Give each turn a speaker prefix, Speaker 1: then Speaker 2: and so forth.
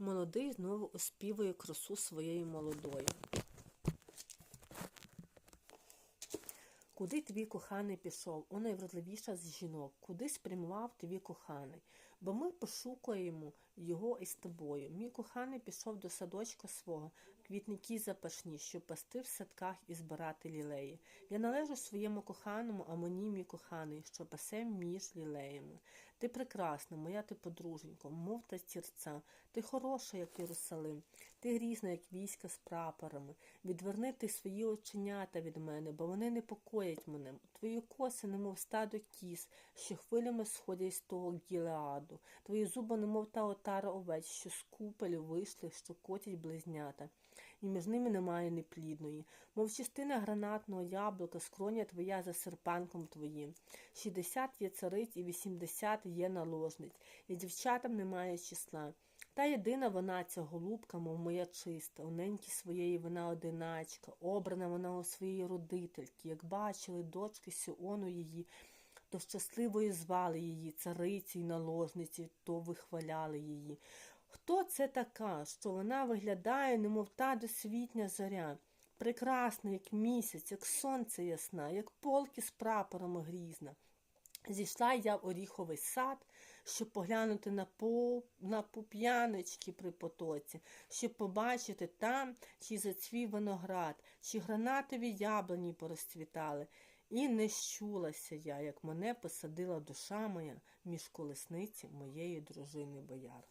Speaker 1: Молодий знову оспівує красу своєї молодої. Куди твій коханий пішов, о найвродливіша з жінок, куди спрямував твій коханий? Бо ми пошукуємо його із тобою. Мій коханий пішов до садочка свого, квітники запашні, щоб пасти в садках і збирати лілеї. Я належу своєму коханому, а мені мій коханий, що пасе між лілеями. Ти прекрасна, моя ти подруженько, мов та стірця. Ти хороша, як Єрусалим, ти грізна, як війська з прапорами. Відверни ти свої оченята від мене, бо вони непокоять мене. Твої коси, немов стадо кіз, що хвилями сходять з того гілеаду. Твої зуби, немов та отара овець, що з купелю вийшли, що котять близнята. І між ними немає неплідної, мов частина гранатного яблука, скроня твоя за серпанком твоїм. Шістдесят є цариць і вісімдесят є наложниць, і дівчатам немає числа. Та єдина вона, ця голубка, мов моя чиста, у неньки своєї вона одиначка, обрана вона у своїй родительки, як бачили дочки Сіону її, то щасливою звали її, цариці й наложниці, то вихваляли її. Хто це така, що вона виглядає, немов та досвітня зоря, прекрасна, як місяць, як сонце ясна, як полки з прапорами грізна. Зійшла я в оріховий сад, щоб поглянути на по, на пуп'яночки при потоці, щоб побачити там, чи зацвів виноград, чи гранатові яблуні порозцвітали. І не щулася я, як мене посадила душа моя між колесниці моєї дружини бояр.